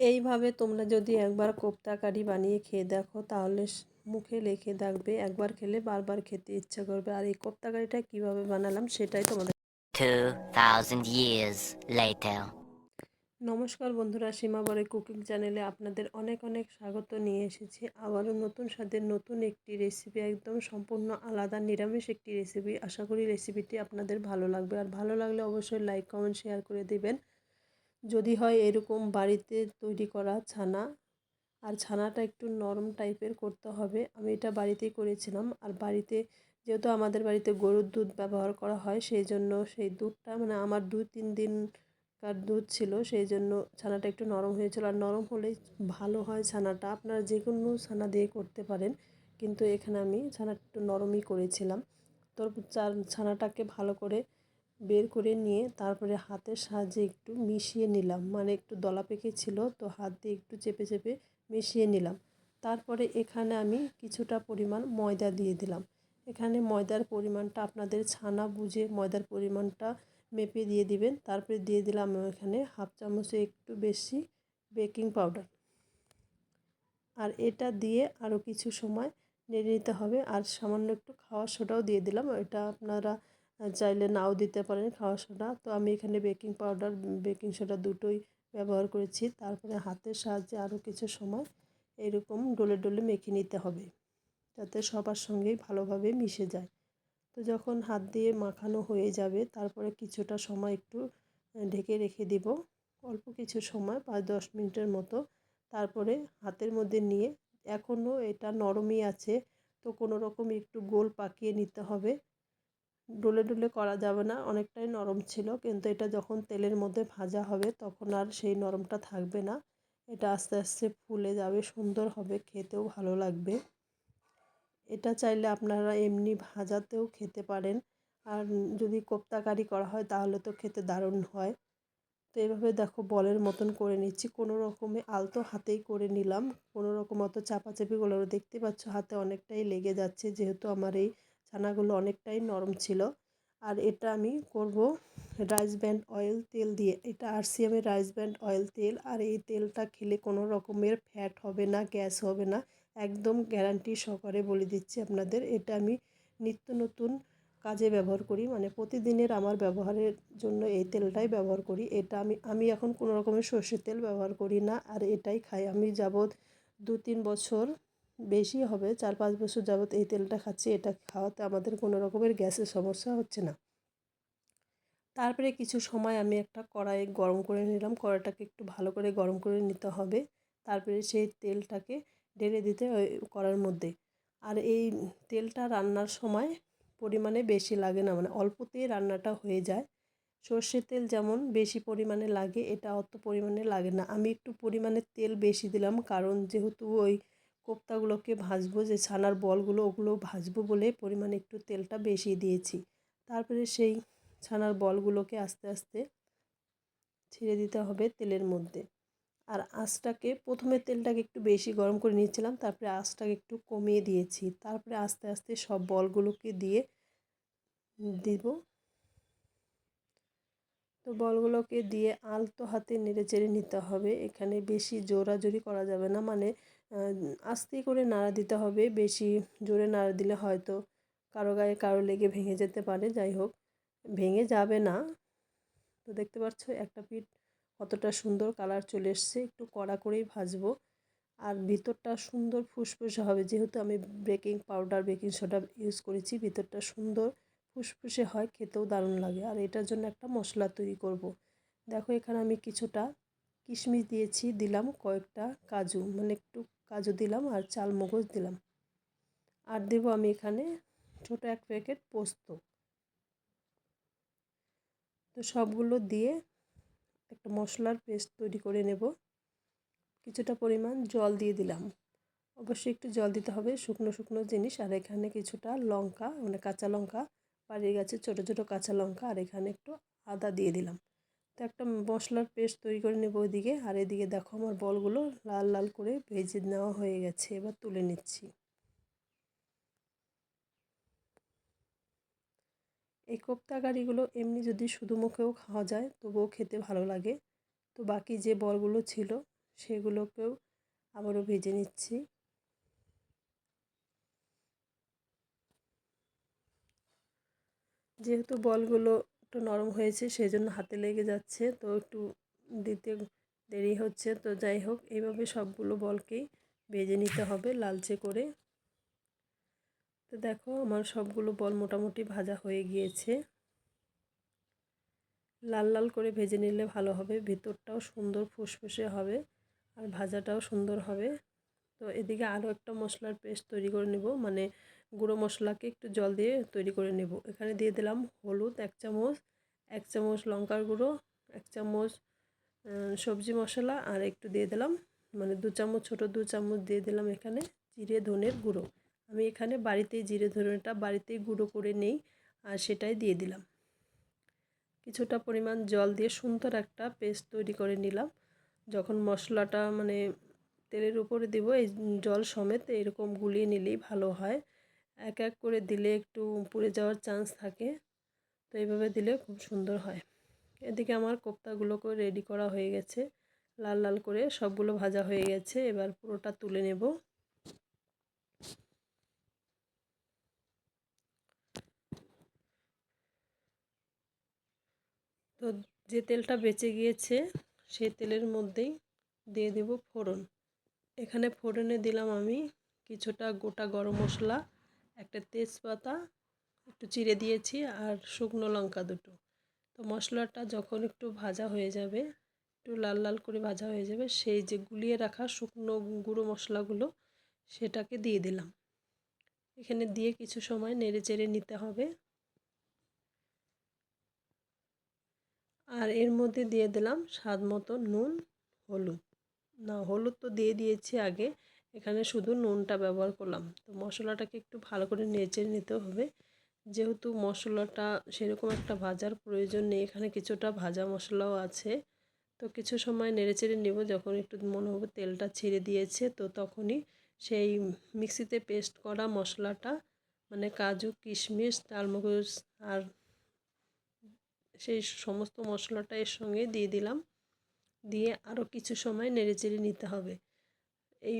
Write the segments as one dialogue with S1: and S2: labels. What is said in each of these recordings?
S1: এইভাবে তোমরা যদি একবার কোপ্তা কারি বানিয়ে খেয়ে দেখো তাহলে মুখে লেখে থাকবে একবার খেলে বারবার খেতে ইচ্ছা করবে। আর এই কোপ্তা কারিটা কীভাবে বানালাম সেটাই তোমাদের
S2: 2,000 years later.
S1: নমস্কার বন্ধুরা সীমাবরে কুকিং চ্যানেলে আপনাদের অনেক অনেক স্বাগত নিয়ে এসেছি। আবারও নতুন স্বাদের নতুন একটি রেসিপি একদম সম্পূর্ণ আলাদা নিরামিষ একটি রেসিপি আশা করি রেসিপিটি আপনাদের ভালো লাগবে। আর ভালো লাগলে অবশ্যই লাইক কমেন্ট শেয়ার করে দিবেন। যদি হয় এরকম বাড়িতে তৈরি করা ছানা, আর ছানাটা একটু নরম টাইপের করতে হবে। আমি এটা বাড়িতেই করেছিলাম। আর বাড়িতে যেহেতু আমাদের বাড়িতে গরুর দুধ ব্যবহার করা হয়, সেই জন্য সেই দুধটা মানে আমার দু তিন দিনকার দুধ ছিল, সেই জন্য ছানাটা একটু নরম হয়েছিল। আর নরম হলেই ভালো হয় ছানাটা। আপনারা যে কোনো ছানা দিয়ে করতে পারেন। কিন্তু এখানে আমি ছানাটা একটু নরমই করেছিলাম। তো ছানাটাকে ভালো করে বের করে নিয়ে তারপরে হাতের সাহায্যে একটু মিশিয়ে নিলাম। মানে একটু দলা পেকে ছিল, তো হাত দিয়ে একটু চেপে চেপে মিশিয়ে নিলাম। তারপরে এখানে আমি কিছুটা পরিমাণ ময়দা দিয়ে দিলাম। এখানে ময়দার পরিমাণটা আপনাদের ছানা বুঝে ময়দার পরিমাণটা মেপে দিয়ে দিবেন। তারপরে দিয়ে দিলাম এখানে হাফ চামচে একটু বেশি বেকিং পাউডার। আর এটা দিয়ে আরও কিছু সময় নেড়ে নিতে হবে। আর সামান্য একটু খাওয়ার সোডাও দিয়ে দিলাম। এটা আপনারা চাইলে নাও দিতে পারেন খাওয়া সোডা। তো আমি এখানে বেকিং পাউডার, বেকিং সোডা দুটোই ব্যবহার করেছি। তারপরে হাতের সাহায্যে আরও কিছু সময় এরকম ডলে ডলে মেখে নিতে হবে, যাতে সবার সঙ্গেই ভালোভাবে মিশে যায়। তো যখন হাত দিয়ে মাখানো হয়ে যাবে, তারপরে কিছুটা সময় একটু ঢেকে রেখে দিব। অল্প কিছু সময়, পাঁচ দশ মিনিটের মতো। তারপরে হাতের মধ্যে নিয়ে এখনও এটা নরমই আছে, তো কোনো রকম একটু গোল পাকিয়ে নিতে হবে। ডলে ডুলে করা যাবে না। অনেকটাই নরম ছিল, কিন্তু এটা যখন তেলের মধ্যে ভাজা হবে, তখন আর সেই নরমটা থাকবে না। এটা আস্তে আস্তে ফুলে যাবে, সুন্দর হবে, খেতেও ভালো লাগবে। এটা চাইলে আপনারা এমনি ভাজাতেও খেতে পারেন। আর যদি কোপ্তা কারি হয়, তাহলে তো খেতে দারুণ হয়। তো এভাবে দেখো, বলের মতন করে নিচ্ছি। কোনো রকমে আলতো হাতেই করে নিলাম। কোনো রকম অত চাপাচাপি করলে দেখতে পাচ্ছ, হাতে অনেকটাই লেগে যাচ্ছে, যেহেতু আমার এই ছানাগুলো অনেকটাই নরম ছিল। আর এটা আমি করব রাইস ব্যান্ড অয়েল তেল দিয়ে। এটা আরসিএমের রাইস ব্যান্ড অয়েল তেল। আর এই তেলটা খেলে কোনো রকমের ফ্যাট হবে না গ্যাস হবে না। একদম গ্যারান্টি সহকারে বলে দিচ্ছি আপনাদের। এটা আমি নিত্য নতুন কাজে ব্যবহার করি। মানে প্রতিদিনের আমার ব্যবহারের জন্য এই তেলটাই ব্যবহার করি। এটা আমি আমি এখন কোনো রকমের সর্ষের তেল ব্যবহার করি না। আর এটাই খাই। আমি যাবৎ দু তিন বছর বেশি হবে চার পাঁচ বছর যাবৎ এই তেলটা খাচ্ছি, এটা খাওয়াতে আমাদের কোনো রকমের গ্যাসের সমস্যা হচ্ছে না। তারপরে কিছু সময় আমি একটা কড়াই গরম করে নিলাম, কড়াইটাকে একটু ভালো করে গরম করে নিতে হবে। তারপরে সেই তেলটাকে ঢেলে দিতে ওই কড়ার মধ্যে। আর এই তেলটা রান্নার সময় পরিমাণে বেশি লাগে না মানে অল্পতেই রান্নাটা হয়ে যায়। সর্ষের তেল যেমন বেশি পরিমাণে লাগে, এটা অত পরিমাণে লাগে না। আমি একটু পরিমাণে তেল বেশি দিলাম, কারণ যেহেতু ওই কোপ্তাগুলোকে ভাজবো, যে ছানার বলগুলো ওগুলো ভাজবো বলে পরিমাণে একটু তেলটা বেশি দিয়েছি। তারপরে সেই ছানার বলগুলোকে আস্তে আস্তে ছেড়ে দিতে হবে তেলের মধ্যে। আর আঁচটাকে প্রথমে তেলটাকে একটু বেশি গরম করে নিয়েছিলাম তারপরে আঁচটাকে একটু কমিয়ে দিয়েছি। তারপরে আস্তে আস্তে সব বলগুলোকে দিয়ে দিব। তো বলগুলোকে দিয়ে আলতো হাতে নেড়ে চেড়ে নিতে হবে। এখানে বেশি জোরাজোরি করা যাবে না মানে আস্তে করে নাড়া দিতে হবে, বেশি জোরে নাড়া দিলে হয়তো কারও গায়ে কারও লেগে ভেঙে যেতে পারে, যাই হোক, ভেঙে যাবে না। তো দেখতে পাচ্ছ, একটা পিঠ কতটা সুন্দর কালার চলে এসছে, একটু কড়া করেই ভাজবো। আর ভিতরটা সুন্দর ফুসফুসে হবে, যেহেতু আমি baking powder, baking soda use করেছি, ভিতরটা সুন্দর ফুসফুসে হয়, খেতেও দারুণ লাগে। আর এটার জন্য একটা মশলা তৈরি করব। দেখো, এখানে আমি কিছুটা কিশমিশ দিয়েছি, দিলাম কয়েকটা কাজু মানে একটু কাজু দিলাম আর চাল মগজ দিলাম। আর দেবো আমি এখানে ছোটো এক প্যাকেট পোস্ত। তো সবগুলো দিয়ে একটা মশলার পেস্ট তৈরি করে নেব। কিছুটা পরিমাণ জল দিয়ে দিলাম। অবশ্যই একটু জল দিতে হবে, শুকনো শুকনো জিনিস। আর এখানে কিছুটা লঙ্কা মানে কাঁচা লঙ্কা, বাড়ির গাছে ছোটো ছোটো কাঁচা লঙ্কা। আর এখানে একটু আদা দিয়ে দিলাম। তো একটা মশলার পেস্ট তৈরি করে নেব ওইদিকে। আর এদিকে দেখো আমার বলগুলো লাল লাল করে ভেজে নেওয়া হয়ে গেছে, এবার তুলে নিচ্ছি। এই কোপ্তা কারিগুলো এমনি যদি শুধু মুখেও খাওয়া যায়, তবুও খেতে ভালো লাগে। তো বাকি যে বলগুলো ছিল, সেগুলোকেও আবারও ভেজে নিচ্ছি। যেহেতু বলগুলো একটু নরম হয়েছে সেই জন্য হাতে লেগে যাচ্ছে। তো একটু দিতে দেরি হচ্ছে, তো যাই হোক, এইভাবে সবগুলো বলকেই ভেজে নিতে হবে লালচে করে। তো দেখো, আমার সবগুলো বল মোটামুটি ভাজা হয়ে গিয়েছে। লাল লাল করে ভেজে নিলে ভালো হবে, ভিতরটাও সুন্দর ফুসফুসে হবে আর ভাজাটাও সুন্দর হবে। তো এদিকে আরও একটা মশলার পেস্ট তৈরি করে নেব মানে গুঁড়ো মশলাকে একটু জল দিয়ে তৈরি করে নেব। এখানে দিয়ে দিলাম হলুদ এক চামচ এক চামচ লঙ্কার গুঁড়ো, এক চামচ সবজি মশলা আর একটু দিয়ে দিলাম মানে দু চামচ, ছোটো দু চামচ দিয়ে দিলাম এখানে জিরে ধনের গুঁড়ো। আমি এখানে বাড়িতেই জিরে ধনেটা বাড়িতেই গুঁড়ো করে নেই আর সেটাই দিয়ে দিলাম। কিছুটা পরিমাণ জল দিয়ে সুন্দর একটা পেস্ট তৈরি করে নিলাম। যখন মশলাটা মানে তেলের উপরে দিব, এই জল সমেত এরকম গুলিয়ে নিলেই ভালো হয়। এক এক করে দিলে একটু পুড়ে যাওয়ার চান্স থাকে। তো এইভাবে দিলে খুব সুন্দর হয়। এদিকে আমার কোপ্তাগুলোকে রেডি করা হয়ে গেছে। লাল লাল করে সবগুলো ভাজা হয়ে গেছে। এবার পুরোটা তুলে নেব। তো যে তেলটা বেঁচে গিয়েছে সেই তেলের মধ্যেই দিয়ে দেব ফোড়ন। এখানে ফোড়নে দিলাম আমি কিছুটা গোটা গরম মশলা একটা তেজপাতা, একটু চিড়ে দিয়েছি আর শুকনো লঙ্কা দুটো। তো মশলাটা যখন একটু ভাজা হয়ে যাবে, একটু লাল লাল করে ভাজা হয়ে যাবে, সেই যে গুলিয়ে রাখা শুকনো গুঁড়ো মশলাগুলো, সেটাকে দিয়ে দিলাম। এখানে দিয়ে কিছু সময় নেড়ে চেড়ে নিতে হবে। আর এর মধ্যে দিয়ে দিলাম স্বাদ মতো নুন, হলুদ। না, হলুদ তো দিয়ে দিয়েছি আগে। এখানে শুধু নুনটা ব্যবহার করলাম। তো মশলাটাকে একটু ভালো করে নেচে নিতে হবে। যেহেতু মশলাটা সেরকম একটা ভাজার প্রয়োজন নেই, এখানে কিছুটা ভাজা মশলাও আছে। তো কিছু সময় নেড়েচেড়ে নেব, যখন একটু মনে হবে তেলটা ছেড়ে দিয়েছে, তো তখনই সেই মিক্সিতে পেস্ট করা মশলাটা মানে কাজু, কিশমিশ তালমগজ আর সেই সমস্ত মশলাটা এর সঙ্গে দিয়ে দিলাম। দিয়ে আরও কিছু সময় নেড়েচেড়ে নিতে হবে। এই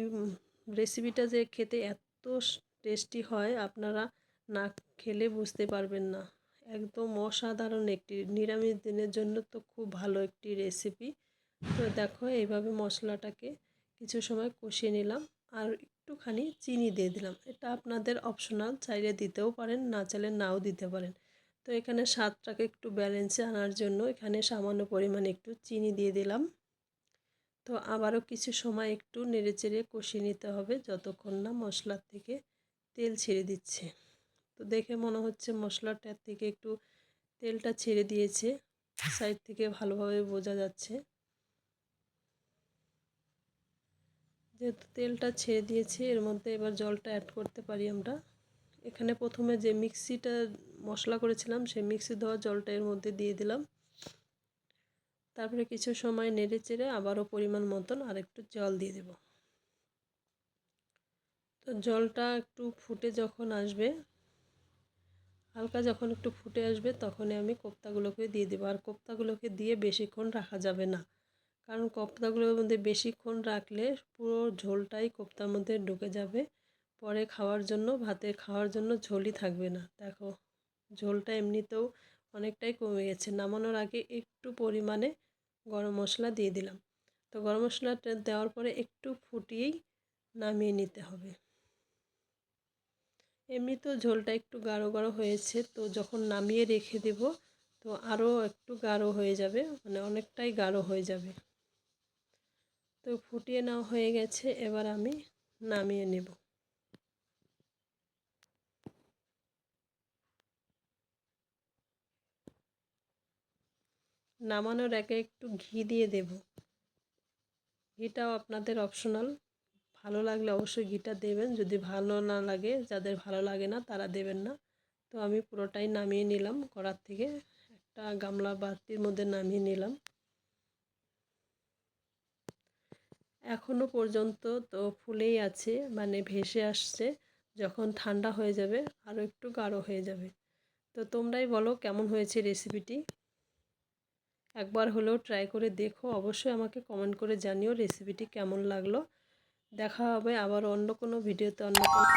S1: রেসিপিটা যে খেতে এত টেস্টি হয়, আপনারা না খেলে বুঝতে পারবেন না। একদম অসাধারণ একটি, নিরামিষ দিনের জন্য তো খুব ভালো একটি রেসিপি তো দেখো, এইভাবে মশলাটাকে কিছু সময় কষিয়ে নিলাম আর একটুখানি চিনি দিয়ে দিলাম। এটা আপনাদের অপশনাল চাইলে দিতেও পারেন, না চাইলে নাও দিতে পারেন। তো এখানে স্বাদটাকে একটু ব্যালেন্সে আনার জন্য এখানে সামান্য পরিমাণে একটু চিনি দিয়ে দিলাম। তো আবারও কিছু সময় একটু নেড়েচেড়ে কষিয়ে নিতে হবে যতক্ষণ না মশলার থেকে তেল ছেড়ে দিচ্ছে। তো দেখে মনে হচ্ছে মশলাটার থেকে একটু তেলটা ছেড়ে দিয়েছে, সাইড থেকে ভালোভাবে বোঝা যাচ্ছে। যেহেতু তেলটা ছেড়ে দিয়েছে, এর মধ্যে এবার জলটা অ্যাড করতে পারি আমরা। এখানে প্রথমে যে মিক্সিটা মশলা করেছিলাম, সেই মিক্সি দেওয়া জলটা এর মধ্যে দিয়ে দিলাম। তারপরে কিছু সময় নেড়ে চেড়ে আবারও পরিমাণ মতন আর একটু জল দিয়ে দেব। তো জলটা একটু ফুটে যখন আসবে, হালকা যখন একটু ফুটে আসবে তখনই আমি কোপ্তাগুলোকে দিয়ে দেবো। আর কোপ্তাগুলোকে দিয়ে বেশিক্ষণ রাখা যাবে না, কারণ কোপ্তাগুলোর মধ্যে বেশিক্ষণ রাখলে পুরো ঝোলটাই কোপ্তার মধ্যে ঢুকে যাবে। পরে খাওয়ার জন্য, ভাতে খাওয়ার জন্য ঝোলই থাকবে না। দেখো, ঝোলটা এমনিতেও অনেকটাই কমে গেছে। নামানোর আগে একটু পরিমাণে গরম মশলা দিয়ে দিলাম। তো গরম মশলাটা দেওয়ার পরে একটু ফুটিয়েই নামিয়ে নিতে হবে। এমনিতেও ঝোলটা একটু গাঢ় গাঢ় হয়েছে, তো যখন নামিয়ে রেখে দেব, তো আরও একটু গাঢ় হয়ে যাবে মানে অনেকটাই গাঢ় হয়ে যাবে। তো ফুটিয়ে নেওয়া হয়ে গেছে, এবার আমি নামিয়ে নেব। নামানোর আগে একটু ঘি দিয়ে দেব। ঘিটাও আপনাদের অপশনাল ভালো লাগলে অবশ্যই ঘিটা দেবেন। যদি ভালো না লাগে, যাদের ভালো লাগে না, তারা দেবেন না। তো আমি পুরোটাই নামিয়ে নিলাম। কড়ার থেকে একটা গামলা বাতির মধ্যে নামিয়ে নিলাম। এখনও পর্যন্ত তো ফুলেই আছে মানে ভেসে আসছে। যখন ঠান্ডা হয়ে যাবে আরও একটু গাঢ় হয়ে যাবে। তো তোমরাই বলো কেমন হয়েছে রেসিপিটি একবার হলেও ট্রাই করে দেখো। অবশ্যই আমাকে কমেন্ট করে জানিও রেসিপিটি কেমন লাগল। দেখা হবে আবার অন্য কোনো ভিডিওতে অন্য কোনো